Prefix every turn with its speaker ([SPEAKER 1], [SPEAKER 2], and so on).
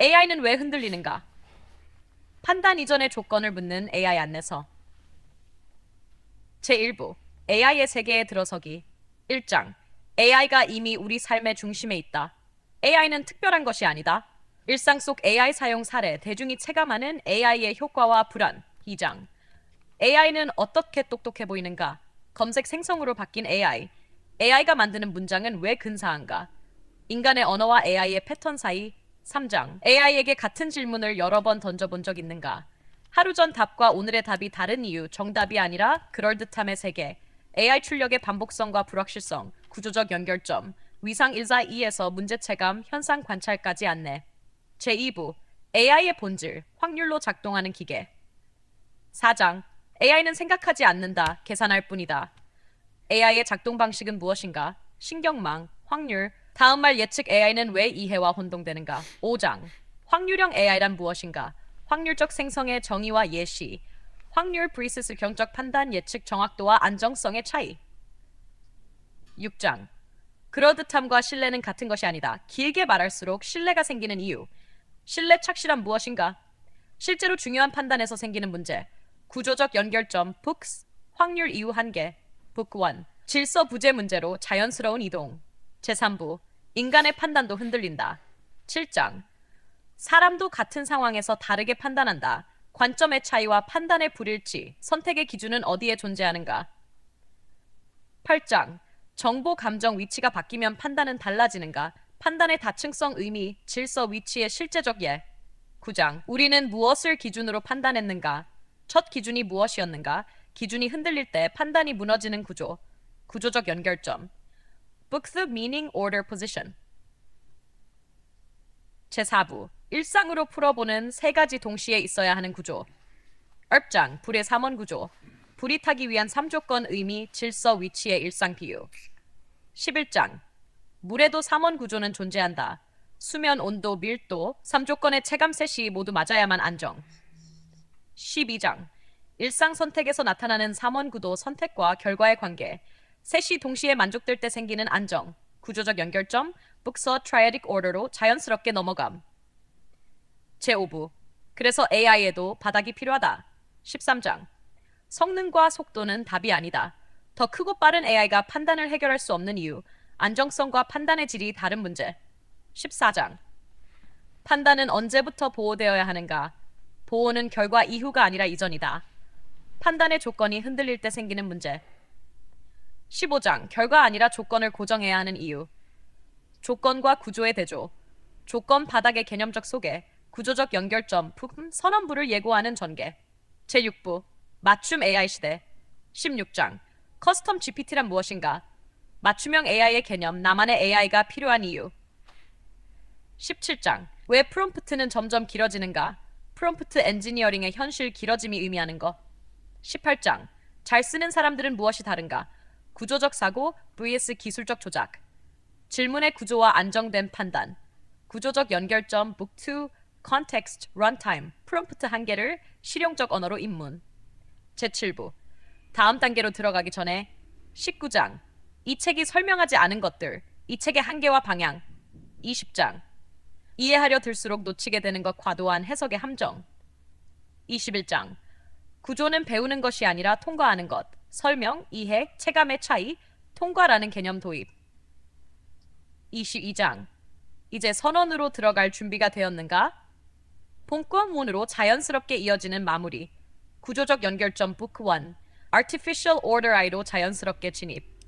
[SPEAKER 1] AI는 왜 흔들리는가? 판단 이전의 조건을 묻는 AI 안내서. 제1부 AI의 세계에 들어서기 1장 AI가 이미 우리 삶의 중심에 있다. AI는 특별한 것이 아니다. 일상 속 AI 사용 사례 대중이 체감하는 AI의 효과와 불안 2장 AI는 어떻게 똑똑해 보이는가? 검색 생성으로 바뀐 AI. AI가 만드는 문장은 왜 근사한가? 인간의 언어와 AI의 패턴 사이 3장 AI에게 같은 질문을 여러 번 던져본 적 있는가? 하루 전 답과 오늘의 답이 다른 이유, 정답이 아니라 그럴듯함의 세계. AI 출력의 반복성과 불확실성, 구조적 연결점, 위상 1사 2에서 문제 체감, 현상 관찰까지 안내. 제2부 AI의 본질, 확률로 작동하는 기계. 4장 AI는 생각하지 않는다, 계산할 뿐이다. AI의 작동 방식은 무엇인가? 신경망, 확률, 다음 말 예측 AI는 왜 이해와 혼동되는가? 5장 확률형 AI란 무엇인가? 확률적 생성의 정의와 예시, 확률 브리스스 경적 판단 예측 정확도와 안정성의 차이. 6장 그러듯함과 신뢰는 같은 것이 아니다. 길게 말할수록 신뢰가 생기는 이유. 신뢰 착실한 무엇인가? 실제로 중요한 판단에서 생기는 문제. 구조적 연결점, books, 확률 이유 한계, book 1. 질서 부재 문제로 자연스러운 이동. 제3부. 인간의 판단도 흔들린다. 7장. 사람도 같은 상황에서 다르게 판단한다. 관점의 차이와 판단의 불일치, 선택의 기준은 어디에 존재하는가? 8장. 정보, 감정, 위치가 바뀌면 판단은 달라지는가? 판단의 다층성, 의미, 질서, 위치의 실제적 예. 9장. 우리는 무엇을 기준으로 판단했는가? 첫 기준이 무엇이었는가? 기준이 흔들릴 때 판단이 무너지는 구조. 구조적 연결점. Book the meaning, order, position. 제4부. 일상으로 풀어보는 세 가지 동시에 있어야 하는 구조. 읍장, 불의 삼원 구조. 불이 타기 위한 3조건 의미, 질서, 위치의 일상 비유. 11장. 물에도 3원 구조는 존재한다. 수면, 온도, 밀도, 3조건의 체감 셋이 모두 맞아야만 안정. 12장. 일상 선택에서 나타나는 3원 구도 선택과 결과의 관계. 셋이 동시에 만족될 때 생기는 안정. 구조적 연결점, 북서 트라이아딕 오더로 자연스럽게 넘어감. 제5부. 그래서 AI에도 바닥이 필요하다. 13장. 성능과 속도는 답이 아니다. 더 크고 빠른 AI가 판단을 해결할 수 없는 이유. 안정성과 판단의 질이 다른 문제. 14장. 판단은 언제부터 보호되어야 하는가? 보호는 결과 이후가 아니라 이전이다. 판단의 조건이 흔들릴 때 생기는 문제. 15장. 결과 아니라 조건을 고정해야 하는 이유. 조건과 구조의 대조. 조건 바닥의 개념적 소개. 구조적 연결점, 부품, 선언부를 예고하는 전개. 제6부. 맞춤 AI 시대. 16장. 커스텀 GPT란 무엇인가? 맞춤형 AI의 개념, 나만의 AI가 필요한 이유. 17장. 왜 프롬프트는 점점 길어지는가? 프롬프트 엔지니어링의 현실 길어짐이 의미하는 것. 18장. 잘 쓰는 사람들은 무엇이 다른가? 구조적 사고 vs 기술적 조작. 질문의 구조와 안정된 판단. 구조적 연결점 book 2 context runtime 프롬프트 한계를 실용적 언어로 입문. 제7부. 다음 단계로 들어가기 전에 19장. 이 책이 설명하지 않은 것들. 이 책의 한계와 방향. 20장. 이해하려 들수록 놓치게 되는 것 과도한 해석의 함정. 21장. 구조는 배우는 것이 아니라 통과하는 것. 설명, 이해, 체감의 차이, 통과라는 개념 도입. 22장. 이제 선언으로 들어갈 준비가 되었는가? 본권문으로 자연스럽게 이어지는 마무리. 구조적 연결점 Book 1. Artificial Order I로 자연스럽게 진입.